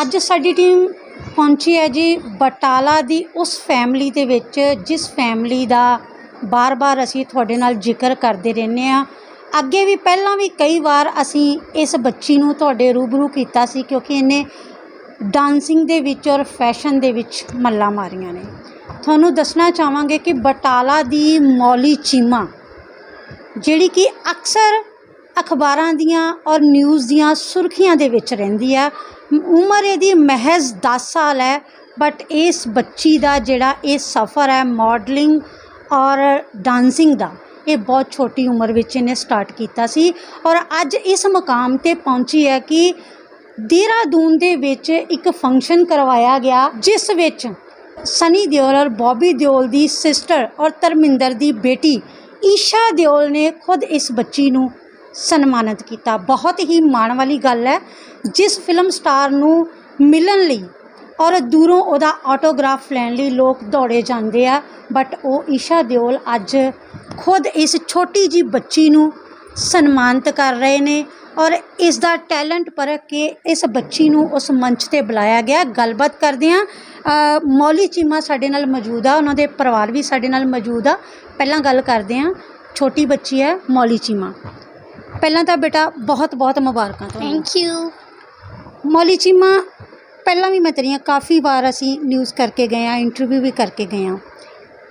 ਅੱਜ ਸਾਡੀ ਟੀਮ ਪਹੁੰਚੀ ਹੈ ਜੀ ਬਟਾਲਾ ਦੀ ਉਸ ਫੈਮਿਲੀ ਦੇ ਵਿੱਚ, ਜਿਸ ਫੈਮਿਲੀ ਦਾ ਬਾਰ-ਬਾਰ ਅਸੀਂ ਤੁਹਾਡੇ ਨਾਲ ਜ਼ਿਕਰ ਕਰਦੇ ਰਹਿੰਦੇ ਆ ਅੱਗੇ ਵੀ ਪਹਿਲਾਂ ਵੀ ਕਈ ਵਾਰ ਅਸੀਂ ਇਸ ਬੱਚੀ ਨੂੰ ਤੁਹਾਡੇ ਰੂਬਰੂ ਕੀਤਾ ਸੀ ਕਿਉਂਕਿ ਇਹਨੇ ਡਾਂਸਿੰਗ ਦੇ ਵਿੱਚ ਔਰ ਫੈਸ਼ਨ ਦੇ ਵਿੱਚ ਮੱਲਾਂ ਮਾਰੀਆਂ ਨੇ। ਤੁਹਾਨੂੰ ਦੱਸਣਾ ਚਾਹਾਂਗੇ ਕਿ ਬਟਾਲਾ ਦੀ ਮੌਲੀ ਚੀਮਾ, ਜਿਹੜੀ ਕਿ ਅਕਸਰ ਅਖਬਾਰਾਂ ਦੀਆਂ ਔਰ ਨਿਊਜ਼ ਦੀਆਂ ਸੁਰਖੀਆਂ ਦੇ ਵਿੱਚ ਰਹਿੰਦੀ ਆ ਉਮਰ ਇਹਦੀ ਮਹਿਜ਼ 10 ਸਾਲ ਹੈ ਬਟ ਇਸ ਬੱਚੀ ਦਾ ਜਿਹੜਾ ਇਹ ਸਫ਼ਰ ਹੈ ਮਾਡਲਿੰਗ ਔਰ ਡਾਂਸਿੰਗ ਦਾ, ਇਹ ਬਹੁਤ ਛੋਟੀ ਉਮਰ ਵਿੱਚ ਇਹਨੇ ਸਟਾਰਟ ਕੀਤਾ ਸੀ। ਔਰ ਅੱਜ ਇਸ ਮੁਕਾਮ ਤੇ ਪਹੁੰਚੀ ਹੈ ਕਿ ਦੇਹਰਾਦੂਨ ਦੇ ਵਿੱਚ ਇੱਕ ਫੰਕਸ਼ਨ ਕਰਵਾਇਆ ਗਿਆ, ਜਿਸ ਵਿੱਚ ਸਨੀ ਦਿਓਲ ਔਰ ਬੌਬੀ ਦਿਓਲ ਦੀ ਸਿਸਟਰ ਔਰ ਧਰਮਿੰਦਰ ਦੀ ਬੇਟੀ ਈਸ਼ਾ ਦਿਓਲ ਨੇ ਖੁਦ ਇਸ ਬੱਚੀ ਨੂੰ ਸਨਮਾਨਿਤ ਕੀਤਾ। ਬਹੁਤ ਹੀ ਮਾਣ ਵਾਲੀ ਗੱਲ ਹੈ, ਜਿਸ ਫਿਲਮ ਸਟਾਰ ਨੂੰ ਮਿਲਣ ਲਈ ਔਰ ਦੂਰੋਂ ਉਹਦਾ ਆਟੋਗ੍ਰਾਫ ਲੈਣ ਲਈ ਲੋਕ ਦੌੜੇ ਜਾਂਦੇ ਆ ਬਟ ਉਹ ਈਸ਼ਾ ਦਿਓਲ ਅੱਜ ਖੁਦ ਇਸ ਛੋਟੀ ਜੀ ਬੱਚੀ ਨੂੰ ਸਨਮਾਨਿਤ ਕਰ ਰਹੇ ਨੇ ਔਰ ਇਸ ਦਾ ਟੈਲੈਂਟ ਪਰਖ ਕੇ ਇਸ ਬੱਚੀ ਨੂੰ ਉਸ ਮੰਚ ਤੇ ਬੁਲਾਇਆ ਗਿਆ। ਗੱਲਬਾਤ ਕਰਦੇ ਆ ਮੌਲੀ ਚੀਮਾ ਸਾਡੇ ਨਾਲ ਮੌਜੂਦ ਆ, ਉਹਨਾਂ ਦੇ ਪਰਿਵਾਰ ਵੀ ਸਾਡੇ ਨਾਲ ਮੌਜੂਦ ਆ। ਪਹਿਲਾਂ ਗੱਲ ਕਰਦੇ ਆ ਛੋਟੀ ਬੱਚੀ ਹੈ ਮੌਲੀ ਚੀਮਾ। ਪਹਿਲਾਂ ਤਾਂ ਬੇਟਾ ਬਹੁਤ ਬਹੁਤ ਮੁਬਾਰਕਾਂ ਤੁਹਾਨੂੰ। ਥੈਂਕ ਯੂ ਮੌਲੀ ਚੀਮਾ ਪਹਿਲਾਂ ਵੀ ਮੈਂ ਤੇਰੀਆਂ ਕਾਫੀ ਵਾਰ ਅਸੀਂ ਨਿਊਜ਼ ਕਰਕੇ ਗਏ ਆ ਇੰਟਰਵਿਊ ਵੀ ਕਰਕੇ ਗਏ ਆ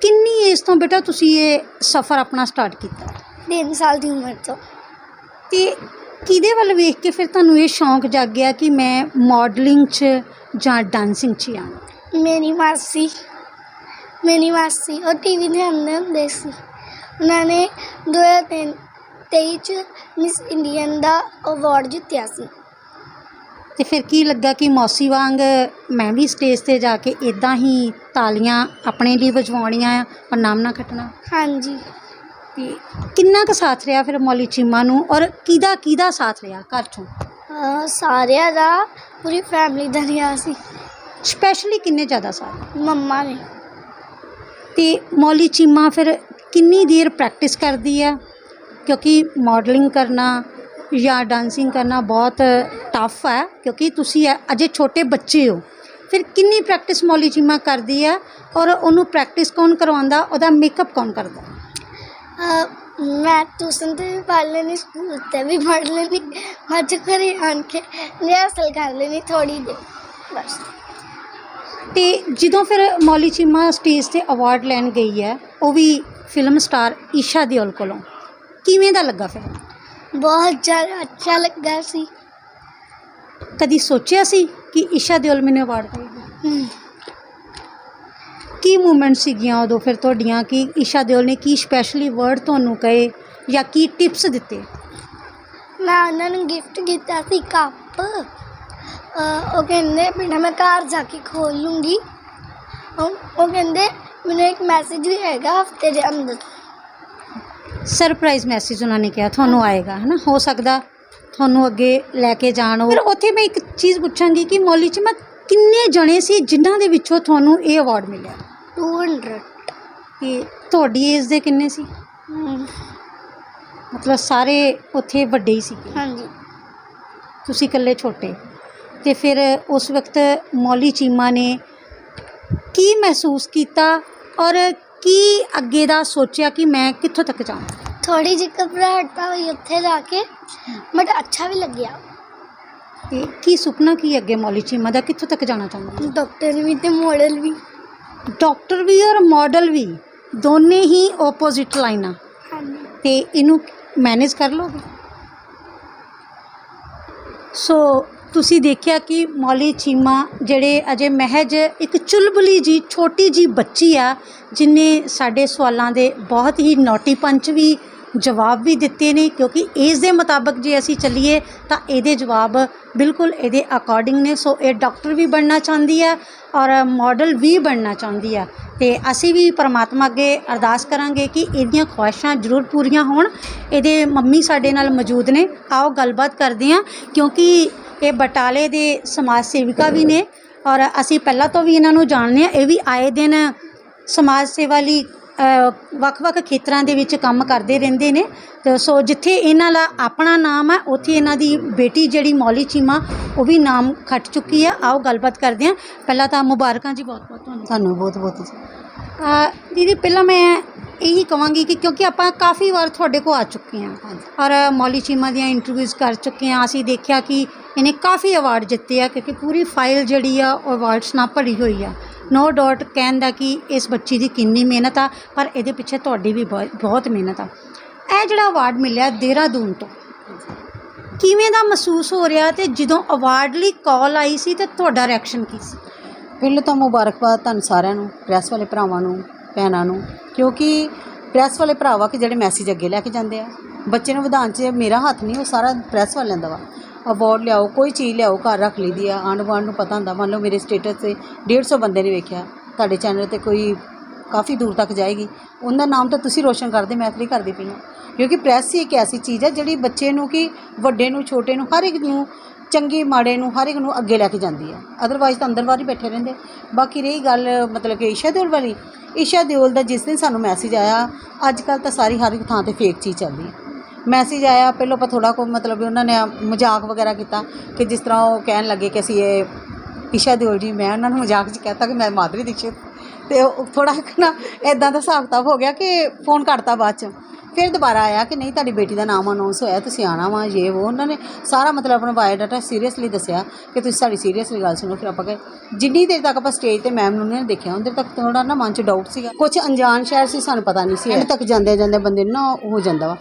ਕਿੰਨੀ ਏਜ ਤੋਂ ਬੇਟਾ ਤੁਸੀਂ ਇਹ ਸਫ਼ਰ ਆਪਣਾ ਸਟਾਰਟ ਕੀਤਾ? 3 ਸਾਲ ਦੀ ਉਮਰ ਤੋਂ। ਤੇ ਕਿਹਦੇ ਵੱਲ ਵੇਖ ਕੇ ਫਿਰ ਤੁਹਾਨੂੰ ਇਹ ਸ਼ੌਂਕ ਜਾਗਿਆ ਕਿ ਮੈਂ ਮਾਡਲਿੰਗ 'ਚ ਜਾਂ ਡਾਂਸਿੰਗ 'ਚ ਆਵਾਂ? ਮੇਰੀ ਮਾਸੀ ਮੇਰੀ ਮਾਸੀ ਉਹ ਟੀਵੀ ਦੇ ਆਉਂਦੇ ਹੁੰਦੇ ਸੀ। ਉਹਨਾਂ ਨੇ 2023 ਚ ਮਿਸ ਇੰਡੀਅਨ ਦਾ ਅਵਾਰਡ ਜਿੱਤਿਆ ਸੀ। ਤੇ ਫਿਰ ਕੀ ਲੱਗਾ ਕਿ ਮੌਸੀ ਵਾਂਗ ਮੈਂ ਵੀ ਸਟੇਜ ਤੇ ਜਾ ਕੇ ਇਦਾਂ ਹੀ ਤਾਲੀਆਂ ਆਪਣੇ ਲਈ ਵਜਵਾਉਣੀਆਂ ਆ ਔਰ ਨਾਮ ਨਾ ਖੱਟਣਾ? ਹਾਂਜੀ। ਤੇ ਕਿੰਨਾ ਕੁ ਸਾਥ ਰਿਹਾ ਫਿਰ ਮੌਲੀ ਚੀਮਾ ਨੂੰ ਔਰ ਕਿਹਦਾ ਕਿਹਦਾ ਸਾਥ ਰਿਹਾ ਘਰ ਚੋਂ? ਅਹ ਸਾਰਿਆਂ ਦਾ ਪੂਰੀ ਫੈਮਿਲੀ ਦਾ ਰਿਹਾ ਸੀ। ਸਪੈਸ਼ਲੀ ਕਿੰਨੇ ਜ਼ਿਆਦਾ ਸਾਥ? ਮੰਮਾ ਨੇ। ਤੇ ਮੌਲੀ ਚੀਮਾ ਫਿਰ ਕਿੰਨੀ ਦੇਰ ਪ੍ਰੈਕਟਿਸ ਕਰਦੀ ਆ? ਕਿਉਂਕਿ ਮਾਡਲਿੰਗ ਕਰਨਾ ਜਾਂ ਡਾਂਸਿੰਗ ਕਰਨਾ ਬਹੁਤ ਟਫ ਹੈ ਕਿਉਂਕਿ ਤੁਸੀਂ ਅਜੇ ਛੋਟੇ ਬੱਚੇ ਹੋ। ਫਿਰ ਕਿੰਨੀ ਪ੍ਰੈਕਟਿਸ ਮੌਲੀ ਚੀਮਾ ਕਰਦੀ ਆ ਔਰ ਉਹਨੂੰ ਪ੍ਰੈਕਟਿਸ ਕੌਣ ਕਰਵਾਉਂਦਾ ਉਹਦਾ ਮੇਕਅਪ ਕੌਣ ਕਰਦਾ? ਮੈਂ ਟਿਊਸ਼ਨ ਤੇ ਵੀ ਪੜ੍ਹ ਲੈਣੀ ਸਕੂਲ ਤੇ ਵੀ ਪੜ੍ਹ ਲੈਣੀ ਅੱਜ ਘਰੇ ਆਣ ਕੇ ਰਿਹਰਸਲ ਕਰ ਲੈਣੀ ਥੋੜੀ ਦੇਰ ਬਸ। ਤੇ ਜਦੋਂ ਫਿਰ ਮੌਲੀ ਚੀਮਾ ਸਟੇਜ ਤੇ ਅਵਾਰਡ ਲੈਣ ਗਈ ਹੈ ਉਹ ਵੀ ਫਿਲਮ ਸਟਾਰ ਈਸ਼ਾ ਦਿਓਲ ਕੋਲੋਂ। ਕਿਵੇਂ ਦਾ ਲੱਗਾ ਫਿਰ ਬਹੁਤ ਜ਼ਿਆਦਾ ਅੱਛਾ ਲੱਗਾ ਸੀ ਕਦੀ ਸੋਚਿਆ ਸੀ ਕਿ ਈਸ਼ਾ ਦਿਓਲ ਮੈਨੂੰ ਅਵਾਰਡ ਦੇਵੇਗੀ ਹਮ, ਕੀ ਮੂਮੈਂਟ ਸੀਗੀਆਂ ਉਦੋਂ ਫਿਰ ਤੁਹਾਡੀਆਂ ਕਿ ਈਸ਼ਾ ਦਿਓਲ ਨੇ ਕੀ ਸਪੈਸ਼ਲੀ ਵਰਡ ਤੁਹਾਨੂੰ ਕਹੇ ਜਾਂ ਕੀ ਟਿਪਸ ਦਿੱਤੇ ਮੈਂ ਉਹਨਾਂ ਨੂੰ ਗਿਫਟ ਕੀਤਾ ਸੀ ਕੱਪ ਅਹ ਉਹ ਕਹਿੰਦੇ ਬੇਟਾ ਮੈਂ ਘਰ ਜਾ ਕੇ ਖੋਲ ਲੂੰਗੀ ਉਹ ਉਹ ਕਹਿੰਦੇ ਮੈਨੂੰ ਇੱਕ ਮੈਸੇਜ ਵੀ ਆਏਗਾ ਹਫ਼ਤੇ ਦੇ ਅੰਦਰ ਸਰਪ੍ਰਾਈਜ਼ ਮੈਸੇਜ ਉਹਨਾਂ ਨੇ ਕਿਹਾ ਤੁਹਾਨੂੰ ਆਏਗਾ ਹੈ ਨਾ ਹੋ ਸਕਦਾ ਤੁਹਾਨੂੰ ਅੱਗੇ ਲੈ ਕੇ ਜਾਣ ਉਹ। ਫਿਰ ਉੱਥੇ ਮੈਂ ਇੱਕ ਚੀਜ਼ ਪੁੱਛਾਂਗੀ ਕਿ ਮੌਲੀ ਚ ਮੈਂ ਕਿੰਨੇ ਜਣੇ ਸੀ ਜਿਨ੍ਹਾਂ ਦੇ ਵਿੱਚੋਂ ਤੁਹਾਨੂੰ ਇਹ ਅਵਾਰਡ ਮਿਲਿਆ? 200 ਤੇ ਤੁਹਾਡੀ ਏਜ ਦੇ ਕਿੰਨੇ ਸੀ? ਹਮ, ਮਤਲਬ ਸਾਰੇ ਉੱਥੇ ਵੱਡੇ ਹੀ ਸੀਗੇ? ਹਾਂਜੀ। ਤੁਸੀਂ ਇਕੱਲੇ ਛੋਟੇ? ਤੇ ਫਿਰ ਉਸ ਵਕਤ ਮੌਲੀ ਚੀਮਾ ਨੇ ਕੀ ਮਹਿਸੂਸ ਕੀਤਾ ਔਰ ਕੀ ਅੱਗੇ ਦਾ ਸੋਚਿਆ ਕਿ ਮੈਂ ਕਿੱਥੋਂ ਤੱਕ ਜਾਵਾਂ? ਥੋੜੀ ਜਿਹੀ ਘਬਰਾਹਟ ਤਾਂ ਹੋਈ ਉੱਥੇ ਜਾ ਕੇ ਬਟ ਅੱਛਾ ਵੀ ਲੱਗਿਆ। ਤੇ ਕੀ ਸੁਪਨਾ ਕੀ ਅੱਗੇ ਮੌਲੀ ਚੀਮਾ ਦਾ ਕਿੱਥੋਂ ਤੱਕ ਜਾਣਾ ਚਾਹੁੰਦੀ ਡਾਕਟਰ ਵੀ ਤੇ ਮਾਡਲ ਵੀ। ਡਾਕਟਰ ਵੀ ਔਰ ਮਾਡਲ ਵੀ ਦੋਨੇ ਹੀ ਆਪੋਜ਼ਿਟ ਲਾਈਨਾਂ ਹਾਂਜੀ। ਤੇ ਇਹਨੂੰ ਮੈਨੇਜ ਕਰ ਲੋਗੇ ਸੋ ਤੁਸੀਂ ਦੇਖਿਆ ਕਿ ਮੌਲੀ ਚੀਮਾ ਜਿਹੜੇ ਅਜੇ ਮਹਿਜ ਇੱਕ ਚੁਲਬੁਲੀ ਜੀ, ਛੋਟੀ ਜੀ ਬੱਚੀ ਆ, ਜਿਨੇ ਸਾਡੇ ਸਵਾਲਾਂ ਦੇ ਬਹੁਤ ਹੀ ਨੋਟੀ ਪੰਚ ਵੀ ਜਵਾਬ ਵੀ ਦਿੱਤੇ ਨੇ, ਕਿਉਂਕਿ ਏਜ ਦੇ ਮੁਤਾਬਕ ਜੇ ਅਸੀਂ ਚੱਲੀਏ, ਤਾਂ ਇਹਦੇ ਜਵਾਬ ਬਿਲਕੁਲ ਇਹਦੇ ਅਕੋਰਡਿੰਗ ਨੇ। ਸੋ ਇਹ ਡਾਕਟਰ ਵੀ ਬਣਨਾ ਚਾਹੁੰਦੀ ਆ ਔਰ ਮਾਡਲ ਵੀ ਬਣਨਾ ਚਾਹੁੰਦੀ ਆ। ਤੇ ਅਸੀਂ ਵੀ ਪਰਮਾਤਮਾ ਅੱਗੇ ਅਰਦਾਸ ਕਰਾਂਗੇ ਕਿ ਇਹਦੀਆਂ ਖੁਆਇਸ਼ਾਂ ਜ਼ਰੂਰ ਪੂਰੀਆਂ ਹੋਣ। ਇਹਦੇ ਮੰਮੀ ਸਾਡੇ ਨਾਲ ਮੌਜੂਦ ਨੇ। ਆਓ ਗੱਲਬਾਤ ਕਰਦੇ ਹਾਂ, ਕਿਉਂਕਿ ਇਹ ਬਟਾਲੇ ਦੇ ਸਮਾਜ ਸੇਵਿਕਾ ਵੀ ਨੇ ਔਰ ਅਸੀਂ ਪਹਿਲਾਂ ਤੋਂ ਵੀ ਇਹਨਾਂ ਨੂੰ ਜਾਣਦੇ ਹਾਂ। ਇਹ ਵੀ ਆਏ ਦਿਨ ਸਮਾਜ ਸੇਵਾ ਲਈ ਵੱਖ-ਵੱਖ ਖੇਤਰਾਂ ਦੇ ਵਿੱਚ ਕੰਮ ਕਰਦੇ ਰਹਿੰਦੇ ਨੇ। ਤੇ ਸੋ ਜਿੱਥੇ ਇਹਨਾਂ ਦਾ ਆਪਣਾ ਨਾਮ ਹੈ ਉੱਥੇ ਇਹਨਾਂ ਦੀ ਬੇਟੀ ਜਿਹੜੀ ਮੌਲੀ ਚੀਮਾ ਉਹ ਵੀ ਨਾਮ ਖੱਟ ਚੁੱਕੀ ਹੈ। ਆਓ ਗੱਲਬਾਤ ਕਰਦੇ ਹਾਂ। ਪਹਿਲਾਂ ਤਾਂ ਮੁਬਾਰਕਾਂ ਜੀ ਬਹੁਤ-ਬਹੁਤ ਤੁਹਾਨੂੰ। ਤੁਹਾਨੂੰ ਬਹੁਤ ਬਹੁਤ ਜੀ ਦੀਦੀ ਪਹਿਲਾਂ ਮੈਂ ਇਹੀ ਕਵਾਂਗੀ ਕਿ ਕਿਉਂਕਿ ਆਪਾਂ ਕਾਫੀ ਵਾਰ ਤੁਹਾਡੇ ਕੋਲ ਆ ਚੁੱਕੇ ਹਾਂ ਔਰ ਮੌਲੀ ਚੀਮਾ ਦੀਆਂ ਇੰਟਰਵਿਊਜ਼ ਕਰ ਚੁੱਕੇ ਹਾਂ। ਅਸੀਂ ਦੇਖਿਆ ਕਿ ਇਹਨੇ ਕਾਫੀ ਅਵਾਰਡ ਜਿੱਤੇ ਆ ਕਿਉਂਕਿ ਪੂਰੀ ਫਾਈਲ ਜਿਹੜੀ ਆ, ਉਹ ਅਵਾਰਡਸ ਨਾਲ ਭਰੀ ਹੋਈ ਆ। ਨੋ ਡਾਊਟ ਕਹਿਣ ਦਾ ਕਿ ਇਸ ਬੱਚੀ ਦੀ ਕਿੰਨੀ ਮਿਹਨਤ ਆ, ਪਰ ਇਹਦੇ ਪਿੱਛੇ ਤੁਹਾਡੀ ਵੀ ਬਹੁਤ ਬਹੁਤ ਮਿਹਨਤ ਆ। ਇਹ ਜਿਹੜਾ ਅਵਾਰਡ ਮਿਲਿਆ ਦੇਹਰਾਦੂਨ ਤੋਂ, ਕਿਵੇਂ ਦਾ ਮਹਿਸੂਸ ਹੋ ਰਿਹਾ ਤੇ ਜਦੋਂ ਅਵਾਰਡ ਲਈ ਕਾਲ ਆਈ ਸੀ ਤੇ ਤੁਹਾਡਾ ਰਿਐਕਸ਼ਨ ਕੀ ਸੀ? ਪਹਿਲਾਂ ਤਾਂ ਮੁਬਾਰਕਬਾਦ ਤੁਹਾਨੂੰ ਸਾਰਿਆਂ ਨੂੰ ਪ੍ਰੈਸ ਵਾਲੇ ਭਰਾਵਾਂ ਨੂੰ, ਭੈਣਾਂ ਨੂੰ, ਕਿਉਂਕਿ ਪ੍ਰੈਸ ਵਾਲੇ ਭਰਾਵਾ ਕਿ ਜਿਹੜੇ ਮੈਸੇਜ ਅੱਗੇ ਲੈ ਕੇ ਜਾਂਦੇ ਆ। ਬੱਚੇ ਨੂੰ ਵਧਾਉਣ 'ਚ ਮੇਰਾ ਹੱਥ ਨਹੀਂ, ਉਹ ਸਾਰਾ ਪ੍ਰੈਸ ਵਾਲਿਆਂ ਦਾ ਵਾ। ਅਵਾਰਡ ਲਿਆਓ, ਕੋਈ ਚੀਜ਼ ਲਿਆਓ, ਘਰ ਰੱਖ ਲਈਦੀ ਆ ਆਂਢ ਗੁਆਂਢ ਨੂੰ ਪਤਾ ਹੁੰਦਾ, ਮੰਨ ਲਓ ਮੇਰੇ ਸਟੇਟਸ ਤੇ 150 ਬੰਦੇ ਨੇ ਵੇਖਿਆ, ਤੁਹਾਡੇ ਚੈਨਲ ਤੇ ਕੋਈ ਕਾਫੀ ਦੂਰ ਤੱਕ ਜਾਏਗੀ ਉਹਦਾ ਨਾਮ ਤਾਂ ਤੁਸੀਂ ਰੋਸ਼ਨ ਕਰਦੇ, ਮੈਂ ਤਾਂ ਨਹੀਂ ਕਰਦੀ ਪਈ ਹਾਂ। ਕਿਉਂਕਿ ਪ੍ਰੈਸ ਹੀ ਇੱਕ ਐਸੀ ਚੀਜ਼ ਹੈ ਜਿਹੜੀ ਬੱਚੇ ਨੂੰ ਕਿ, ਵੱਡੇ ਨੂੰ, ਛੋਟੇ ਨੂੰ, ਹਰ ਇੱਕ ਨੂੰ, ਚੰਗੇ, ਮਾੜੇ ਨੂੰ, ਹਰ ਇੱਕ ਨੂੰ ਅੱਗੇ ਲੈ ਕੇ ਜਾਂਦੀ ਹੈ ਅਦਰਵਾਈਜ਼ ਤਾਂ ਅੰਦਰ ਬਾਹਰ ਹੀ ਬੈਠੇ ਰਹਿੰਦੇ। ਬਾਕੀ ਰਹੀ ਗੱਲ, ਮਤਲਬ ਕਿ ਈਸ਼ਾ ਦਿਓਲ ਵਾਲੀ। ਈਸ਼ਾ ਦਿਓਲ ਦਾ ਜਿਸ ਦਿਨ ਸਾਨੂੰ ਮੈਸੇਜ ਆਇਆ, ਅੱਜ ਕੱਲ ਤਾਂ ਸਾਰੀ ਹਰ ਇੱਕ ਥਾਂ ਤੇ ਫੇਕ ਚੀਜ਼ ਚੱਲਦੀ ਹੈ ਮੈਸੇਜ ਆਇਆ, ਪਹਿਲਾਂ ਆਪਾਂ ਥੋੜਾ ਕੋ ਮਤਲਬ ਵੀ ਉਹਨਾਂ ਨੇ ਮਜ਼ਾਕ ਵਗੈਰਾ ਕੀਤਾ ਕਿ ਜਿਸ ਤਰ੍ਹਾਂ ਉਹ ਕਹਿਣ ਲੱਗੇ ਕਿ ਅਸੀਂ ਇਹ ਈਸ਼ਾ ਦਿਓਲ ਜੀ, ਮੈਂ ਉਹਨਾਂ ਨੂੰ ਮਜ਼ਾਕ 'ਚ ਕਹਿਤਾ ਕਿ ਮੈਂ ਮਾਧੁਰੀ ਦੀਕਸ਼ਿਤ। ਤੇ ਉਹ ਥੋੜਾ ਨਾ ਇਦਾਂ ਦਾ ਹਿਸਾਬ ਕਿਤਾਬ ਹੋ ਗਿਆ ਕਿ ਫੋਨ ਕੱਟਤਾ ਬਾਅਦ 'ਚ। ਫਿਰ ਦੁਬਾਰਾ ਆਇਆ ਕਿ ਨਹੀਂ, ਤੁਹਾਡੀ ਬੇਟੀ ਦਾ ਨਾਮ ਅਨਾਉਂਸ ਹੋਇਆ, ਤੁਸੀਂ ਆਣਾ ਵਾ ਇਹ ਉਹ ਉਹਨਾਂ ਨੇ ਸਾਰਾ ਮਤਲਬ ਆਪਣਾ ਬਾਇਓਡਾਟਾ ਸੀਰੀਅਸਲੀ ਦੱਸਿਆ ਕਿ ਤੁਸੀਂ ਸਾਡੀ ਸੀਰੀਅਸਲੀ ਗੱਲ ਸੁਣੋ, ਫਿਰ ਆਪਾਂ ਕਹੇ ਜਿੰਨੀ ਦੇਰ ਤੱਕ ਆਪਾਂ ਸਟੇਜ ਤੇ ਮੈਮ ਨੂੰ ਨੇ ਦੇਖਿਆ, ਉਹਦੇ ਤੱਕ ਥੋੜਾ ਨਾ ਮਨ 'ਚ ਡਾਊਟ ਸੀਗਾ। ਕੁਝ ਅਣਜਾਣ ਸ਼ਹਿਰ ਸੀ, ਸਾਨੂੰ ਪਤਾ ਨਹੀਂ ਸੀ। ਐਂਡ ਤੱਕ ਜਾਂਦੇ ਜਾਂਦੇ ਬੰਦੇ ਨੂੰ ਨਾ ਉਹ ਹੋ ਜਾਂਦਾ ਵਾ।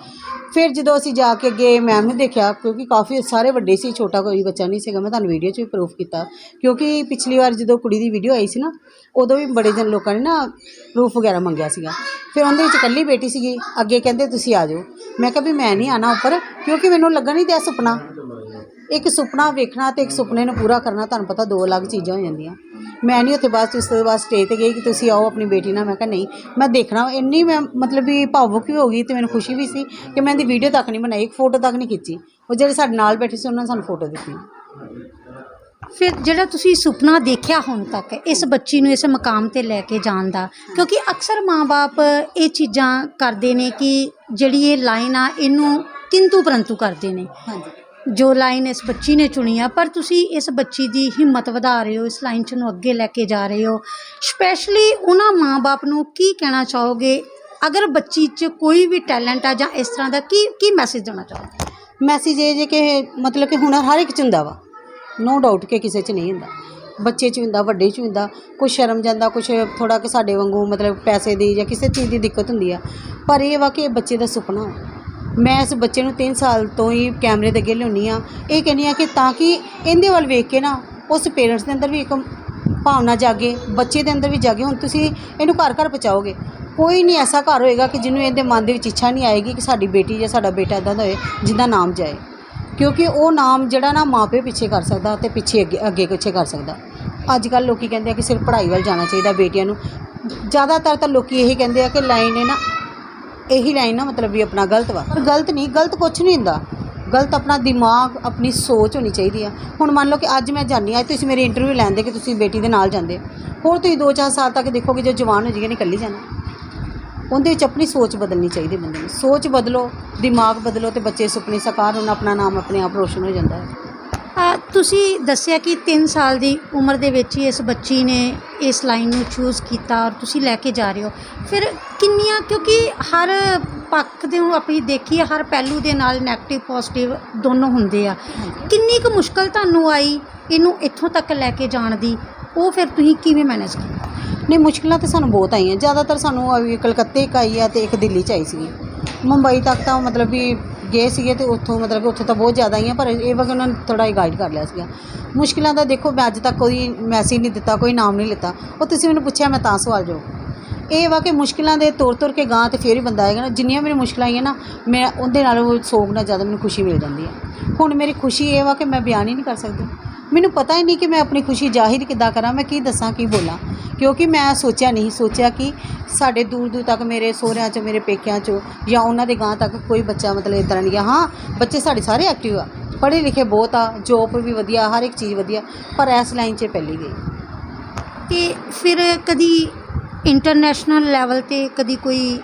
ਫਿਰ ਜਦੋਂ ਅਸੀਂ ਜਾ ਕੇ ਅੱਗੇ ਮੈਮ ਨੂੰ ਦੇਖਿਆ, ਕਿਉਂਕਿ ਕਾਫੀ ਸਾਰੇ ਵੱਡੇ ਸੀ, ਛੋਟਾ ਕੋਈ ਬੱਚਾ ਨਹੀਂ ਸੀਗਾ, ਮੈਂ ਤੁਹਾਨੂੰ ਵੀਡੀਓ 'ਚ ਵੀ ਪ੍ਰੂਫ ਕੀਤਾ। ਕਿਉਂਕਿ ਪਿਛਲੀ ਵਾਰ ਜਦੋਂ ਕੁੜੀ ਦੀ ਵੀਡੀਓ ਆਈ ਸੀ ਨਾ, ਉਦੋਂ ਵੀ ਬੜੇ ਜਨ ਲੋਕਾਂ ਨੇ ਨਾ ਪ੍ਰੂਫ ਵਗੈਰਾ ਮੰਗਿਆ ਸੀਗਾ। ਫਿਰ ਉਹਦੇ ਵਿੱਚ ਇਕੱਲੀ ਬੇਟੀ ਸੀਗੀ, ਅੱਗੇ ਕਹਿੰਦੇ ਕਹਿੰਦੇ ਤੁਸੀਂ ਆ ਜਾਓ। ਮੈਂ ਕਿਹਾ ਵੀ ਮੈਂ ਨਹੀਂ ਆਣਾ ਉੱਪਰ, ਕਿਉਂਕਿ ਮੈਨੂੰ ਲੱਗਾ ਨਹੀਂ ਦਿਆ ਸੁਪਨਾ। ਇੱਕ ਸੁਪਨਾ ਵੇਖਣਾ ਤੇ ਇੱਕ ਸੁਪਨੇ ਨੂੰ ਪੂਰਾ ਕਰਨਾ, ਤੁਹਾਨੂੰ ਪਤਾ ਦੋ ਅਲੱਗ ਚੀਜ਼ਾਂ ਹੋ ਜਾਂਦੀਆਂ। ਮੈਂ ਨਹੀਂ ਉੱਥੇ ਬਾਅਦ ਉਸ ਤੋਂ ਬਾਅਦ ਸਟੇਜ ਤੇ ਗਈ ਕਿ ਤੁਸੀਂ ਆਓ ਆਪਣੀ ਬੇਟੀ ਨਾਲ। ਮੈਂ ਕਿਹਾ ਨਹੀਂ, ਮੈਂ ਦੇਖਣਾ, ਇੰਨੀ ਮੈਂ ਮਤਲਬ ਵੀ ਭਾਵੁਕ ਵੀ ਹੋ ਗਈ ਤੇ ਮੈਨੂੰ ਖੁਸ਼ੀ ਵੀ ਸੀ ਕਿ ਮੈਂ ਇਹਦੀ ਵੀਡੀਓ ਤੱਕ ਨਹੀਂ ਬਣਾਈ, ਇੱਕ ਫੋਟੋ ਤੱਕ ਨਹੀਂ ਖਿੱਚੀ। ਉਹ ਜਿਹੜੇ ਸਾਡੇ ਨਾਲ ਬੈਠੇ ਸੀ, ਉਹਨਾਂ ਨੇ ਸਾਨੂੰ ਫੋਟੋ ਦਿੱਤੀ। ਫਿਰ ਜਿਹੜਾ ਤੁਸੀਂ ਸੁਪਨਾ ਦੇਖਿਆ ਹੁਣ ਤੱਕ ਇਸ ਬੱਚੀ ਨੂੰ ਇਸ ਮਕਾਮ ਤੇ ਲੈ ਕੇ ਜਾਣ ਦਾ ਕਿਉਂਕਿ ਅਕਸਰ ਮਾਪੇ ਇਹ ਚੀਜ਼ਾਂ ਕਰਦੇ ਨੇ ਕਿ ਜਿਹੜੀ ਇਹ ਲਾਈਨ ਆ ਇਹਨੂੰ ਕਿੰਤੂ ਪਰੰਤੂ ਕਰਦੇ ਨੇ। ਹਾਂਜੀ। ਜੋ ਲਾਈਨ ਇਸ ਬੱਚੀ ਨੇ ਚੁਣੀ ਆ ਪਰ ਤੁਸੀਂ ਇਸ ਬੱਚੀ ਦੀ ਹਿੰਮਤ ਵਧਾ ਰਹੇ ਹੋ ਇਸ ਲਾਈਨ 'ਚ ਨੂੰ ਅੱਗੇ ਲੈ ਕੇ ਜਾ ਰਹੇ ਹੋ। ਸਪੈਸ਼ਲੀ ਉਹਨਾਂ ਮਾਪੇ ਨੂੰ ਕੀ ਕਹਿਣਾ ਚਾਹੋਗੇ? ਅਗਰ ਬੱਚੀ 'ਚ ਕੋਈ ਵੀ ਟੈਲੈਂਟ ਆ ਜਾਂ ਇਸ ਤਰ੍ਹਾਂ ਦਾ ਕੀ ਕੀ ਮੈਸੇਜ ਦੇਣਾ ਚਾਹੋਗੇ? ਮੈਸੇਜ ਇਹ ਜੇ ਕਿ ਮਤਲਬ ਕਿ ਹੁਨਰ ਹਰ ਇੱਕ 'ਚ ਹੁੰਦਾ ਵਾ। ਨੋ ਡਾਊਟ ਕਿ ਕਿਸੇ 'ਚ ਨਹੀਂ ਹੁੰਦਾ। ਬੱਚੇ 'ਚ ਹੁੰਦਾ, ਵੱਡੇ 'ਚ ਹੁੰਦਾ। ਕੁਛ ਸ਼ਰਮ ਜਾਂਦਾ, ਕੁਛ ਥੋੜਾ ਕਿ ਸਾਡੇ ਵਾਂਗੂ ਮਤਲਬ ਪੈਸੇ ਦੀ ਜਾਂ ਕਿਸੇ ਚੀਜ਼ ਦੀ ਦਿੱਕਤ ਹੁੰਦੀ ਆ। ਪਰ ਇਹ ਵਾ ਕਿ ਇਹ ਬੱਚੇ ਦਾ ਸੁਪਨਾ ਮੈਂ ਇਸ ਬੱਚੇ ਨੂੰ 3 ਸਾਲ ਤੋਂ ਹੀ ਕੈਮਰੇ ਦੇ ਅੱਗੇ ਲਿਆਉਂਦੀ ਆ। ਇਹ ਕਹਿੰਦੀ ਆ ਕਿ ਤਾਂ ਕਿ ਇਹਦੇ ਵੱਲ ਵੇਖ ਕੇ ਨਾ ਉਸ ਪੇਰੈਂਟਸ ਦੇ ਅੰਦਰ ਵੀ ਇੱਕ ਭਾਵਨਾ ਜਾਗੇ, ਬੱਚੇ ਦੇ ਅੰਦਰ ਵੀ ਜਾਗੇ, ਹੁਣ ਤੁਸੀਂ ਇਹਨੂੰ ਘਰ ਘਰ ਪਹੁੰਚਾਓਗੇ। ਕੋਈ ਨਹੀਂ ਐਸਾ ਘਰ ਹੋਏਗਾ ਕਿ ਜਿਹਨੂੰ ਇਹਦੇ ਮਨ ਦੇ ਵਿੱਚ ਇੱਛਾ ਨਹੀਂ ਆਏਗੀ ਕਿ ਸਾਡੀ ਬੇਟੀ ਜਾਂ ਸਾਡਾ ਬੇਟਾ ਇਦਾਂ ਦਾ ਹੋਏ, ਜਿਹਦਾ ਨਾਮ ਜਾਏ। ਕਿਉਂਕਿ ਉਹ ਨਾਮ ਜਿਹੜਾ ਨਾ ਮਾਪੇ ਪਿੱਛੇ ਕਰ ਸਕਦਾ ਤੇ ਪਿੱਛੇ ਅੱਗੇ ਅੱਗੇ ਪਿੱਛੇ ਕਰ ਸਕਦਾ। ਅੱਜ ਕੱਲ ਲੋਕੀ ਕਹਿੰਦੇ ਆ ਕਿ ਸਿਰਫ ਪੜ੍ਹਾਈ ਵੱਲ ਜਾਣਾ ਚਾਹੀਦਾ ਬੇਟੀਆਂ ਨੂੰ। ਜ਼ਿਆਦਾਤਰ ਤਾਂ ਲੋਕੀ ਇਹੀ ਕਹਿੰਦੇ ਆ ਕਿ ਲਾਈਨ ਹੈ ਨਾ, ਇਹੀ ਲਾਈਨ ਨਾ ਮਤਲਬ ਵੀ ਆਪਣਾ ਗਲਤ ਵਾ। ਪਰ ਗਲਤ ਨਹੀਂ, ਗਲਤ ਕੁਝ ਨਹੀਂ ਹੁੰਦਾ। ਗਲਤ ਆਪਣਾ ਦਿਮਾਗ, ਆਪਣੀ ਸੋਚ ਹੋਣੀ ਚਾਹੀਦੀ ਆ। ਹੁਣ ਮੰਨ ਲਓ ਕਿ ਅੱਜ ਮੈਂ ਜਾਂਦੀ ਹਾਂ, ਅੱਜ ਤੁਸੀਂ ਮੇਰੀ ਇੰਟਰਵਿਊ ਲੈਂਦੇ ਕਿ ਤੁਸੀਂ ਬੇਟੀ ਦੇ ਨਾਲ ਜਾਂਦੇ ਹੋਰ ਤੁਸੀਂ 2-4 ਸਾਲ ਤੱਕ ਦੇਖੋਗੇ ਜੋ ਜਵਾਨ ਹੋ ਜਾਏਗਾ ਨਿਕਲ ਹੀ ਜਾਣਾ। ਉਹਦੇ ਵਿੱਚ ਆਪਣੀ ਸੋਚ ਬਦਲਣੀ ਚਾਹੀਦੀ ਬੰਦੇ ਨੂੰ। ਸੋਚ ਬਦਲੋ ਦਿਮਾਗ ਬਦਲੋ ਤੇ ਬੱਚੇ ਸੁਪਨੇ ਸਾਕਾਰ ਹੋਣ ਆਪਣਾ ਨਾਮ ਆਪਣੇ ਆਪ ਰੋਸ਼ਨ ਹੋ ਜਾਂਦਾ ਹੈ। ਤੁਸੀਂ ਦੱਸਿਆ ਕਿ 3 ਸਾਲ ਦੀ ਉਮਰ ਦੇ ਵਿੱਚ ਹੀ ਇਸ ਬੱਚੀ ਨੇ ਇਸ ਲਾਈਨ ਨੂੰ ਚੂਜ਼ ਕੀਤਾ ਔਰ ਤੁਸੀਂ ਲੈ ਕੇ ਜਾ ਰਹੇ ਹੋ। ਫਿਰ ਕਿੰਨੀਆਂ ਕਿਉਂਕਿ ਹਰ ਪੱਖ ਦੇ ਨੂੰ ਆਪਣੀ ਦੇਖੀਏ ਹਰ ਪਹਿਲੂ ਦੇ ਨਾਲ 네ਗੇਟਿਵ ਪੋਜ਼ਿਟਿਵ ਦੋਨੋਂ ਹੁੰਦੇ ਆ। ਕਿੰਨੀ ਕੁ ਮੁਸ਼ਕਲ ਤੁਹਾਨੂੰ ਆਈ ਇਹਨੂੰ ਇੱਥੋਂ ਤੱਕ ਲੈ ਕੇ ਜਾਣ ਦੀ? ਉਹ ਫਿਰ ਤੁਸੀਂ ਕਿਵੇਂ ਮੈਨੇਜ ਕੀਤਾ? ਨਹੀਂ, ਮੁਸ਼ਕਿਲਾਂ ਤਾਂ ਸਾਨੂੰ ਬਹੁਤ ਆਈਆਂ। ਜ਼ਿਆਦਾਤਰ ਸਾਨੂੰ ਅਭੀ ਕਲਕੱਤੇ ਇੱਕ ਆਈ ਆ ਤੇ ਇੱਕ ਦਿੱਲੀ ਚ ਆਈ ਸੀਗੀ। ਮੁੰਬਈ ਤੱਕ ਤਾਂ ਮਤਲਬ ਵੀ ਗਏ ਸੀਗੇ ਤੇ ਉੱਥੋਂ ਮਤਲਬ ਕਿ ਉੱਥੋਂ ਤਾਂ ਬਹੁਤ ਜ਼ਿਆਦਾ ਆਈਆਂ, ਪਰ ਇਹ ਵਕਤ ਉਹਨਾਂ ਨੇ ਥੋੜਾ ਹੀ ਗਾਈਡ ਕਰ ਲਿਆ ਸੀਗਾ। ਮੁਸ਼ਕਿਲਾਂ ਦਾ ਦੇਖੋ, ਮੈਂ ਅੱਜ ਤੱਕ ਕੋਈ ਮੈਸੇਜ ਨਹੀਂ ਦਿੱਤਾ, ਕੋਈ ਨਾਮ ਨਹੀਂ ਲਿੱਤਾ। ਉਹ ਤੁਸੀਂ ਮੈਨੂੰ ਪੁੱਛਿਆ, ਮੈਂ ਤਾਂ ਸਵਾਲ ਜੋ ਇਹ ਵਾ ਕਿ ਮੁਸ਼ਕਿਲਾਂ ਦੇ ਤੁਰ ਤੁਰ ਕੇ ਗਾਂ ਤੇ ਫੇਰ ਹੀ ਬੰਦਾ ਆਏਗਾ ਨਾ। ਜਿੰਨੀਆਂ ਮੈਨੂੰ ਮੁਸ਼ਕਿਲਾਂ ਆਈਆਂ ਨਾ, ਮੈਂ ਉਹਦੇ ਨਾਲ ਉਹ ਸੋਗ ਨਾਲ ਜ਼ਿਆਦਾ ਮੈਨੂੰ ਖੁਸ਼ੀ ਮਿਲ ਜਾਂਦੀ ਹੈ। ਹੁਣ ਮੇਰੀ ਖੁਸ਼ੀ ਇਹ ਵਾ ਕਿ ਮੈਂ ਬਿਆਨ ਹੀ ਨਹੀਂ ਕਰ ਸਕਦੀ। ਮੈਨੂੰ ਪਤਾ ਹੀ ਨਹੀਂ ਕਿ ਮੈਂ ਆਪਣੀ ਖੁਸ਼ੀ ਜ਼ਾਹਿਰ ਕਿੱਦਾਂ ਕਰਾਂ, ਮੈਂ ਕੀ ਦੱਸਾਂ, ਕੀ ਬੋਲਾਂ। ਕਿਉਂਕਿ ਮੈਂ ਸੋਚਿਆ ਨਹੀਂ, ਸੋਚਿਆ ਕਿ ਸਾਡੇ ਦੂਰ ਦੂਰ ਤੱਕ ਮੇਰੇ ਸਹੁਰਿਆਂ 'ਚ, ਮੇਰੇ ਪੇਕਿਆਂ 'ਚ ਜਾਂ ਉਹਨਾਂ ਦੇ ਗਾਂ ਤੱਕ ਕੋਈ ਬੱਚਾ ਮਤਲਬ ਇਸ ਤਰ੍ਹਾਂ ਨਹੀਂ ਗਿਆ ਹਾਂ, ਬੱਚੇ ਸਾਡੇ ਸਾਰੇ ਐਕਟਿਵ ਆ। ਪੜ੍ਹੇ ਲਿਖੇ ਬਹੁਤ ਆ ਜੋਬ ਵੀ ਵਧੀਆ, ਹਰ ਇੱਕ ਚੀਜ਼ ਵਧੀਆ, ਪਰ ਇਸ ਲਾਈਨ 'ਚ ਪਹਿਲੀ ਗਈ। ਤੇ ਫਿਰ ਕਦੀ ਇੰਟਰਨੈਸ਼ਨਲ ਲੈਵਲ ਤੇ ਕਦੀ ਕੋਈ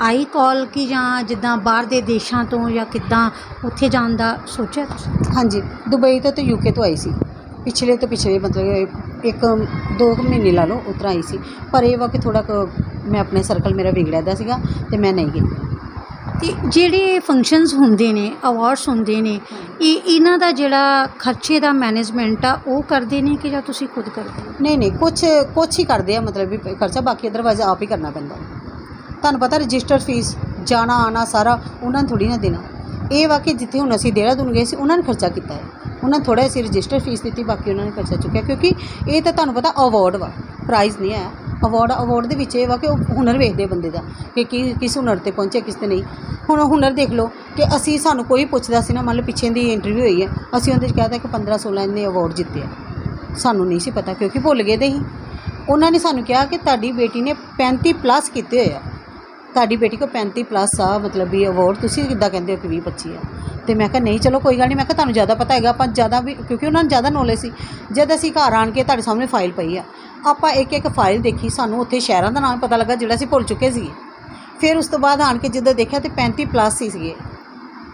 ਆਈ ਕਾਲ ਕਿ ਜਾਂ ਜਿੱਦਾਂ ਬਾਹਰ ਦੇ ਦੇਸ਼ਾਂ ਤੋਂ ਜਾਂ ਕਿੱਦਾਂ ਉੱਥੇ ਜਾਣ ਦਾ ਸੋਚਿਆ ਤੁਸੀਂ? ਹਾਂਜੀ ਦੁਬਈ ਤੋਂ ਤੇ ਯੂਕੇ ਤੋਂ ਆਈ ਸੀ। ਪਿਛਲੇ ਤੋਂ ਪਿਛਲੇ ਮਤਲਬ ਇੱਕ ਦੋ ਕੁ ਮਹੀਨੇ ਲਾ ਲਓ ਉਤਰਾ ਆਈ ਸੀ। ਪਰ ਇਹ ਵਾ ਕਿ ਥੋੜਾ ਕੁ ਮੈਂ ਆਪਣੇ ਸਰਕਲ ਮੇਰਾ ਵਿਗੜਿਆ ਦਾ ਸੀਗਾ ਤੇ ਮੈਂ ਨਹੀਂ ਗਈ। ਤੇ ਜਿਹੜੇ ਫੰਕਸ਼ਨਸ ਹੁੰਦੇ ਨੇ ਅਵਾਰਡਸ ਹੁੰਦੇ ਨੇ ਇਹ ਇਹਨਾਂ ਦਾ ਜਿਹੜਾ ਖਰਚੇ ਦਾ ਮੈਨੇਜਮੈਂਟ ਆ ਉਹ ਕਰਦੇ ਨੇ ਕਿ ਜਾਂ ਤੁਸੀਂ ਖੁਦ ਕਰਦੇ ਹੋ? ਨਹੀਂ ਨਹੀਂ ਕੁਛ ਕੁਛ ਹੀ ਕਰਦੇ ਆ ਮਤਲਬ ਵੀ ਖਰਚਾ ਬਾਕੀ ਅਦਰਵਾਈਜ਼ ਆਪ ਹੀ ਕਰਨਾ ਪੈਂਦਾ। ਤੁਹਾਨੂੰ ਪਤਾ ਰਜਿਸਟਰ ਫੀਸ, ਜਾਣਾ ਆਣਾ ਸਾਰਾ ਉਹਨਾਂ ਨੇ ਥੋੜੀ ਨਾ ਦੇਣਾ। ਇਹ ਵਾ ਕਿ ਜਿੱਥੇ ਹੁਣ ਅਸੀਂ ਦੇਹਰਾਦੂਨ ਗਏ ਸੀ, ਉਹਨਾਂ ਨੇ ਖਰਚਾ ਕੀਤਾ ਹੈ। ਉਹਨਾਂ ਨੇ ਥੋੜਾ ਅਸੀਂ ਰਜਿਸਟਰ ਫੀਸ ਦਿੱਤੀ, ਬਾਕੀ ਉਹਨਾਂ ਨੇ ਖਰਚਾ ਚੁੱਕਿਆ। ਕਿਉਂਕਿ ਇਹ ਤਾਂ ਤੁਹਾਨੂੰ ਪਤਾ ਅਵਾਰਡ ਵਾ ਪ੍ਰਾਈਜ਼ ਨਹੀਂ ਹੈ। ਅਵਾਰਡ ਅਵਾਰਡ ਦੇ ਵਿੱਚ ਇਹ ਵਾ ਕਿ ਉਹ ਹੁਨਰ ਵੇਖਦੇ ਆ ਬੰਦੇ ਦਾ, ਕਿ ਕੀ, ਕਿਸ ਹੁਨਰ ਤੇ ਪਹੁੰਚੇ ਕਿਸ ਤੇ ਨਹੀਂ। ਹੁਣ ਹੁਨਰ ਦੇਖ ਲਓ ਕਿ ਅਸੀਂ ਸਾਨੂੰ ਕੋਈ ਪੁੱਛਦਾ ਸੀ ਨਾ, ਮੰਨ ਲਓ ਪਿੱਛੇ ਦੀ ਇੰਟਰਵਿਊ ਹੋਈ ਹੈ, ਅਸੀਂ ਉਹਦੇ 'ਚ ਕਹਿਤਾ ਕਿ 15 16 ਨੇ ਅਵਾਰਡ ਜਿੱਤੇ ਆ। ਸਾਨੂੰ ਨਹੀਂ ਸੀ ਪਤਾ, ਕਿਉਂਕਿ ਭੁੱਲ ਗਏ ਦੇ ਹੀ ਉਹਨਾਂ ਨੇ ਸਾਨੂੰ ਕਿਹਾ ਕਿ ਤੁਹਾਡੀ ਬੇਟੀ ਨੇ 35 ਪਲੱਸ ਕੀਤੇ ਹੋਏ ਆ। ਤੁਹਾਡੀ ਬੇਟੀ ਕੋ 35 ਪਲੱਸ ਆ, ਮਤਲਬ ਵੀ ਅਵਾਰਡ ਤੁਸੀਂ ਕਿੱਦਾਂ ਕਹਿੰਦੇ ਹੋ ਕਿ 20 25 ਆ? ਤੇ ਮੈਂ ਕਿਹਾ, ਨਹੀਂ, ਚਲੋ ਕੋਈ ਗੱਲ ਨਹੀਂ, ਮੈਂ ਕਿਹਾ ਤੁਹਾਨੂੰ ਜ਼ਿਆਦਾ ਪਤਾ ਹੈਗਾ, ਆਪਾਂ ਜ਼ਿਆਦਾ ਵੀ ਕਿਉਂਕਿ ਉਹਨਾਂ ਨੂੰ ਜ਼ਿਆਦਾ ਨੌਲੇਜ ਸੀ। ਜਦ ਅਸੀਂ ਘਰ ਆਣ ਕੇ ਤੁਹਾਡੇ ਸਾਹਮਣੇ ਫਾਈਲ ਪਈ ਆ, ਆਪਾਂ ਇੱਕ ਇੱਕ ਫਾਈਲ ਦੇਖੀ, ਸਾਨੂੰ ਉੱਥੇ ਸ਼ਹਿਰਾਂ ਦਾ ਨਾਮ ਪਤਾ ਲੱਗਾ, ਜਿਹੜਾ ਅਸੀਂ ਭੁੱਲ ਚੁੱਕੇ ਸੀ ਫਿਰ ਉਸ ਤੋਂ ਬਾਅਦ ਆਣ ਕੇ ਜਦੋਂ ਦੇਖਿਆ ਤੇ 35 ਪਲੱਸ ਹੀ ਸੀਗੇ।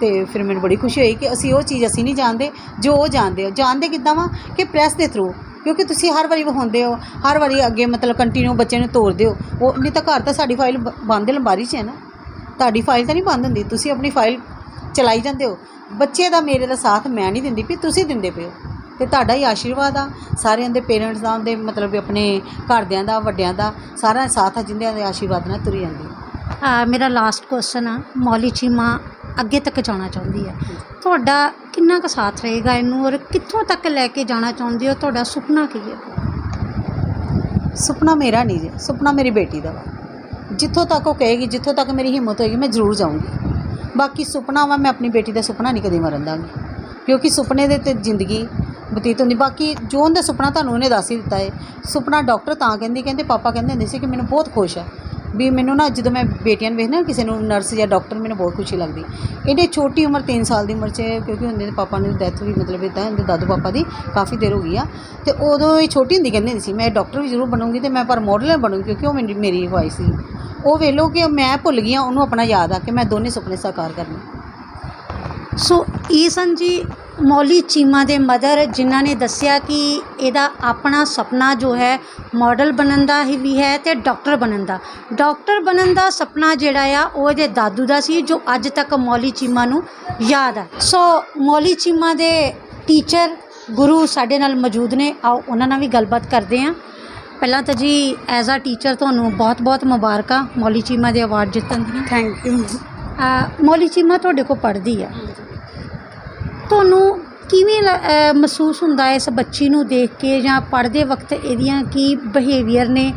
ਤੇ ਫਿਰ ਮੈਨੂੰ ਬੜੀ ਖੁਸ਼ੀ ਹੋਈ ਕਿ ਅਸੀਂ ਉਹ ਚੀਜ਼ ਅਸੀਂ ਨਹੀਂ ਜਾਣਦੇ, ਜੋ ਉਹ ਜਾਣਦੇ ਹੋ ਜਾਣਦੇ ਕਿੱਦਾਂ ਵਾ? ਕਿ ਪ੍ਰੈਸ ਦੇ ਥਰੂ ਕਿਉਂਕਿ ਤੁਸੀਂ ਹਰ ਵਾਰੀ ਵਿਖਾਉਂਦੇ ਹੋ, ਹਰ ਵਾਰੀ ਅੱਗੇ ਮਤਲਬ ਕੰਟੀਨਿਊ ਬੱਚੇ ਨੂੰ ਤੋਰਦੇ ਹੋ। ਉਹ ਨਹੀਂ ਤਾਂ ਘਰ ਤਾਂ ਸਾਡੀ ਫਾਈਲ ਬੰਦ ਲੰਬਾਰੀ 'ਚ ਹੈ ਨਾ। ਤੁਹਾਡੀ ਫਾਈਲ ਤਾਂ ਨਹੀਂ ਬੰਦ ਹੁੰਦੀ, ਤੁਸੀਂ ਆਪਣੀ ਫਾਈਲ ਚਲਾਈ ਜਾਂਦੇ ਹੋ। ਬੱਚੇ ਦਾ ਮੇਰੇ ਦਾ ਸਾਥ ਮੈਂ ਨਹੀਂ ਦਿੰਦੀ ਵੀ ਤੁਸੀਂ ਦਿੰਦੇ ਪਏ ਹੋ। ਤੇ ਤੁਹਾਡਾ ਹੀ ਆਸ਼ੀਰਵਾਦ ਆ, ਸਾਰਿਆਂ ਦੇ ਪੇਰੈਂਟਸ ਦਾ, ਉਹਦੇ ਮਤਲਬ ਆਪਣੇ ਘਰਦਿਆਂ ਦਾ, ਵੱਡਿਆਂ ਦਾ ਸਾਰਾ ਸਾਥ ਆ ਜਿੰਦਿਆਂ ਦੇ ਆਸ਼ੀਰਵਾਦ ਨਾਲ ਤੁਰੀ ਜਾਂਦੀ ਮੇਰਾ ਲਾਸਟ ਕੁਐਸਚਨ ਆ, ਮੌਲੀ ਚੀਮਾ ਅੱਗੇ ਤੱਕ ਜਾਣਾ ਚਾਹੁੰਦੀ ਹੈ। ਤੁਹਾਡਾ ਕਿੰਨਾ ਕੁ ਸਾਥ ਰਹੇਗਾ ਇਹਨੂੰ ਔਰ ਕਿੱਥੋਂ ਤੱਕ ਲੈ ਕੇ ਜਾਣਾ ਚਾਹੁੰਦੇ ਹੋ? ਤੁਹਾਡਾ ਸੁਪਨਾ ਕੀ ਹੈ? ਸੁਪਨਾ ਮੇਰਾ ਨਹੀਂ ਜੀ, ਸੁਪਨਾ ਮੇਰੀ ਬੇਟੀ ਦਾ ਵਾ। ਜਿੱਥੋਂ ਤੱਕ ਉਹ ਕਹੇਗੀ, ਜਿੱਥੋਂ ਤੱਕ ਮੇਰੀ ਹਿੰਮਤ ਹੋਏਗੀ, ਮੈਂ ਜ਼ਰੂਰ ਜਾਊਂਗੀ। ਬਾਕੀ ਸੁਪਨਾ ਵਾ ਮੈਂ ਆਪਣੀ ਬੇਟੀ ਦਾ ਸੁਪਨਾ ਨਹੀਂ ਕਦੇ ਮਰਨ ਦਾਂਗੀ। ਕਿਉਂਕਿ ਸੁਪਨੇ ਦੇ ਤੇ ਜ਼ਿੰਦਗੀ ਬਤੀਤ ਹੁੰਦੀ। ਬਾਕੀ ਜੋ ਉਹਦਾ ਸੁਪਨਾ ਤੁਹਾਨੂੰ ਉਹਨੇ ਦੱਸ ਹੀ ਦਿੱਤਾ ਹੈ ਸੁਪਨਾ ਡਾਕਟਰ ਤਾਂ ਕਹਿੰਦੀ, ਕਹਿੰਦੇ ਪਾਪਾ ਕਹਿੰਦੇ ਹੁੰਦੇ ਸੀ ਕਿ ਮੈਨੂੰ ਬਹੁਤ ਖੁਸ਼ ਹੈ। ਵੀ ਮੈਨੂੰ ਨਾ ਜਦੋਂ ਮੈਂ ਬੇਟੀਆਂ ਨੂੰ ਵੇਖਦਾ ਨਾ ਕਿਸੇ ਨੂੰ ਨਰਸ ਜਾਂ ਡਾਕਟਰ ਮੈਨੂੰ ਬਹੁਤ ਖੁਸ਼ੀ ਲੱਗਦੀ। ਇਹਦੇ ਛੋਟੀ ਉਮਰ 3 ਸਾਲ ਦੀ ਉਮਰ 'ਚ ਕਿਉਂਕਿ ਹੁੰਦੇ ਪਾਪਾ ਨੂੰ ਡੈਥ ਵੀ ਮਤਲਬ ਇਦਾਂ ਇਹਦੇ ਦਾਦੂ ਪਾਪਾ ਦੀ ਕਾਫੀ ਦੇਰ ਹੋ ਗਈ ਆ। ਤੇ ਉਦੋਂ ਇਹ ਛੋਟੀ ਹੁੰਦੀ ਕਹਿੰਦੀ ਹੁੰਦੀ ਸੀ, ਮੈਂ ਡਾਕਟਰ ਵੀ ਜ਼ਰੂਰ ਬਣੂੰਗੀ ਤੇ ਮੈਂ ਪਰ ਮਾਡਲ ਬਣੂੰਗੀ ਕਿਉਂਕਿ ਉਹ ਮੇਰੀ ਮੇਰੀ ਖੁਆਇਸ਼ ਸੀ। ਉਹ ਵੇਲੋ ਕਿ ਮੈਂ ਭੁੱਲ ਗਈ ਹਾਂ ਉਹਨੂੰ ਆਪਣਾ ਯਾਦ ਆ ਕਿ ਮੈਂ ਦੋਨੇ ਸੁਪਨੇ ਸਾਕਾਰ ਕਰਨੇ। ਸੋ ਇਹ ਸਨ ਜੀ ਮੌਲੀ ਚੀਮਾ ਦੇ ਮਦਰ ਜਿਨ੍ਹਾਂ ਨੇ ਦੱਸਿਆ ਕਿ ਇਹਦਾ ਆਪਣਾ ਸੁਪਨਾ ਜੋ ਹੈ ਮਾਡਲ ਬਣਨ ਦਾ ਹੀ ਵੀ ਹੈ ਤੇ ਡਾਕਟਰ ਬਣਨ ਦਾ। ਡਾਕਟਰ ਬਣਨ ਦਾ ਸੁਪਨਾ ਜਿਹੜਾ ਆ ਉਹ ਇਹਦੇ ਦਾਦੂ ਦਾ ਸੀ ਜੋ ਅੱਜ ਤੱਕ ਮੌਲੀ ਚੀਮਾ ਨੂੰ ਯਾਦ ਹੈ ਸੋ ਮੌਲੀ ਚੀਮਾ ਦੇ ਟੀਚਰ ਗੁਰੂ ਸਾਡੇ ਨਾਲ ਮੌਜੂਦ ਨੇ। ਆਓ ਉਹਨਾਂ ਨਾਲ ਵੀ ਗੱਲਬਾਤ ਕਰਦੇ ਹਾਂ ਪਹਿਲਾਂ ਤਾਂ ਜੀ ਐਜ਼ ਅ ਟੀਚਰ ਤੁਹਾਨੂੰ ਬਹੁਤ-ਬਹੁਤ ਮੁਬਾਰਕਾਂ ਮੌਲੀ ਚੀਮਾ ਦੇ ਅਵਾਰਡ ਜਿੱਤਣ ਦੀਆਂ। ਥੈਂਕ ਯੂ ਮੌਲੀ ਚੀਮਾ ਤੁਹਾਡੇ ਕੋਲ ਪੜ੍ਹਦੀ ਆ। ਤੁਹਾਨੂੰ ਕਿਵੇਂ ਮਹਿਸੂਸ ਹੁੰਦਾ ਇਸ ਬੱਚੀ ਨੂੰ ਦੇਖ ਕੇ ਜਾਂ ਪੜ੍ਹਦੇ ਵਕਤ ਇਹਦੀਆਂ ਕੀ ਬਿਹੇਵੀਅਰ ਨੇ?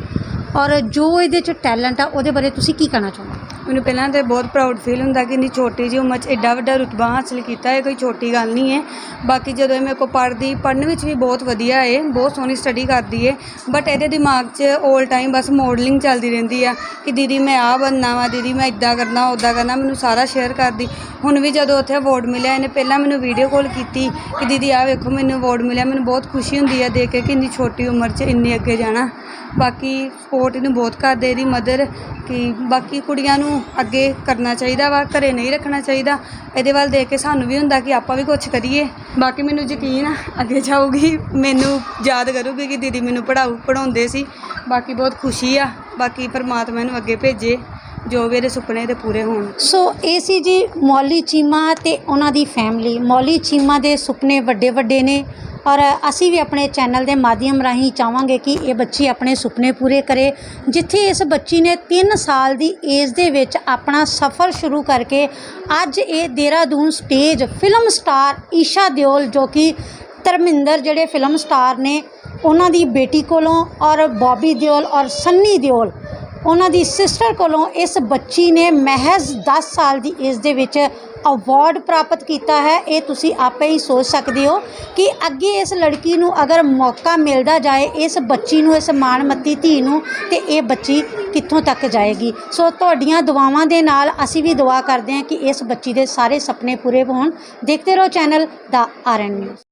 ਔਰ ਜੋ ਇਹਦੇ 'ਚ ਟੈਲੈਂਟ ਆ, ਉਹਦੇ ਬਾਰੇ ਤੁਸੀਂ ਕੀ ਕਹਿਣਾ ਚਾਹੁੰਦੇ ਮੈਨੂੰ ਪਹਿਲਾਂ ਤਾਂ ਬਹੁਤ ਪ੍ਰਾਊਡ ਫੀਲ ਹੁੰਦਾ ਕਿ ਇੰਨੀ ਛੋਟੀ ਜਿਹੀ ਉਮਰ 'ਚ ਐਡਾ ਵੱਡਾ ਰੁਤਬਾ ਹਾਸਲ ਕੀਤਾ ਹੈ ਕੋਈ ਛੋਟੀ ਗੱਲ ਨਹੀਂ ਹੈ। ਬਾਕੀ ਜਦੋਂ ਇਹ ਮੇਰੇ ਕੋਲ ਪੜ੍ਹਦੀ, ਪੜ੍ਹਨ ਵਿੱਚ ਵੀ ਬਹੁਤ ਵਧੀਆ ਹੈ ਬਹੁਤ ਸੋਹਣੀ ਸਟੱਡੀ ਕਰਦੀ ਹੈ ਬਟ ਇਹਦੇ ਦਿਮਾਗ 'ਚ 올 ਟਾਈਮ ਬਸ ਮੋਡਲਿੰਗ ਚੱਲਦੀ ਰਹਿੰਦੀ ਆ ਕਿ ਦੀਦੀ ਮੈਂ ਆਹ ਬਣਨਾ ਵਾ, ਦੀਦੀ ਮੈਂ ਇਦਾਂ ਕਰਨਾ ਉੱਦਾਂ ਕਰਨਾ, ਮੈਨੂੰ ਸਾਰਾ ਸ਼ੇਅਰ ਕਰਦੀ। ਹੁਣ ਵੀ ਜਦੋਂ ਉੱਥੇ ਅਵਾਰਡ ਮਿਲਿਆ, ਇਹਨੇ ਪਹਿਲਾਂ ਮੈਨੂੰ ਵੀਡੀਓ ਕਾਲ ਕੀਤੀ ਕਿ ਦੀਦੀ ਆਹ ਵੇਖੋ ਮੈਨੂੰ ਅਵਾਰਡ ਮਿਲਿਆ, ਮੈਨੂੰ ਬਹੁਤ ਖੁਸ਼ੀ ਹੁੰਦੀ ਆ ਦੇਖ ਕੇ ਕਿ ਇੰਨੀ ਛੋਟੀ ਉਮਰ 'ਚ ਇੰਨੀ ਅੱਗੇ ਜਾਣਾ। ਬਾਕੀ ਸਪੋਰਟ ਇਹਨੂੰ ਬਹੁਤ ਕਰਦੇ, ਇਹਦੀ ਮਦਰ ਕਿ ਬਾਕੀ ਕੁੜੀਆਂ ਨੂੰ ਅੱਗੇ ਕਰਨਾ ਚਾਹੀਦਾ ਵਾ, ਘਰੇ ਨਹੀਂ ਰੱਖਣਾ ਚਾਹੀਦਾ। ਇਹਦੇ ਵੱਲ ਦੇਖ ਕੇ ਸਾਨੂੰ ਵੀ ਹੁੰਦਾ ਕਿ ਆਪਾਂ ਵੀ ਕੁਝ ਕਰੀਏ। ਬਾਕੀ ਮੈਨੂੰ ਯਕੀਨ ਆ, ਅੱਗੇ ਜਾਊਗੀ, ਮੈਨੂੰ ਯਾਦ ਕਰੂਗੀ ਕਿ ਦੀਦੀ ਮੈਨੂੰ ਪੜਾਉ ਪੜਾਉਂਦੇ ਸੀ। ਬਾਕੀ ਬਹੁਤ ਖੁਸ਼ੀ ਆ, ਬਾਕੀ ਪਰਮਾਤਮਾ ਨੂੰ ਅੱਗੇ ਭੇਜੇ, ਜੋ ਵੀ ਇਹਦੇ ਸੁਪਨੇ ਤੇ ਪੂਰੇ ਹੋਣ। ਸੋ ਇਹ ਸੀ ਜੀ ਮੌਲੀ ਚੀਮਾ ਤੇ ਉਹਨਾਂ ਦੀ ਫੈਮਿਲੀ ਮੌਲੀ ਚੀਮਾ ਦੇ ਸੁਪਨੇ ਵੱਡੇ ਵੱਡੇ ਨੇ। ਔਰ ਅਸੀਂ ਵੀ ਆਪਣੇ ਚੈਨਲ ਦੇ ਮਾਧਿਅਮ ਰਾਹੀਂ ਚਾਹਾਂਗੇ ਕਿ ਇਹ ਬੱਚੀ ਆਪਣੇ ਸੁਪਨੇ ਪੂਰੇ ਕਰੇ, ਜਿੱਥੇ ਇਸ ਬੱਚੀ ਨੇ 3 ਸਾਲ ਦੀ ਏਜ ਦੇ ਵਿੱਚ ਆਪਣਾ ਸਫ਼ਰ ਸ਼ੁਰੂ ਕਰਕੇ ਅੱਜ ਇਹ Dehradun stage film star Esha Deol ਜੋ ਕਿ ਧਰਮਿੰਦਰ ਜਿਹੜੇ ਫਿਲਮ ਸਟਾਰ ਨੇ, ਉਹਨਾਂ ਦੀ ਬੇਟੀ ਕੋਲੋਂ ਔਰ ਬੌਬੀ ਦਿਓਲ ਔਰ ਸੰਨੀ ਦਿਓਲ, ਉਹਨਾਂ ਦੀ ਸਿਸਟਰ ਕੋਲੋਂ ਇਸ ਬੱਚੀ ਨੇ ਮਹਿਜ਼ 10 ਸਾਲ ਦੀ ਏਜ ਦੇ ਵਿੱਚ ਅਵਾਰਡ ਪ੍ਰਾਪਤ ਕੀਤਾ ਹੈ, ਇਹ ਤੁਸੀਂ ਆਪੇ ਹੀ ਸੋਚ ਸਕਦੇ ਹੋ ਕਿ ਅੱਗੇ ਇਸ ਲੜਕੀ ਨੂੰ ਅਗਰ ਮੌਕਾ ਮਿਲਦਾ ਜਾਏ, ਇਸ ਬੱਚੀ ਨੂੰ, ਇਸ ਮਾਣਮੱਤੀ ਧੀ ਨੂੰ, ਤੇ ਇਹ ਬੱਚੀ ਕਿੱਥੋਂ ਤੱਕ ਜਾਏਗੀ? ਸੋ ਤੁਹਾਡੀਆਂ ਦੁਆਵਾਂ ਦੇ ਨਾਲ ਅਸੀਂ ਵੀ ਦੁਆ ਕਰਦੇ ਹਾਂ ਕਿ ਇਸ ਬੱਚੀ ਦੇ ਸਾਰੇ ਸੁਪਨੇ ਪੂਰੇ ਹੋਣ। ਦੇਖਦੇ ਰਹੋ ਚੈਨਲ ਦਾ ਆਰਐਨ ਨਿਊਜ਼।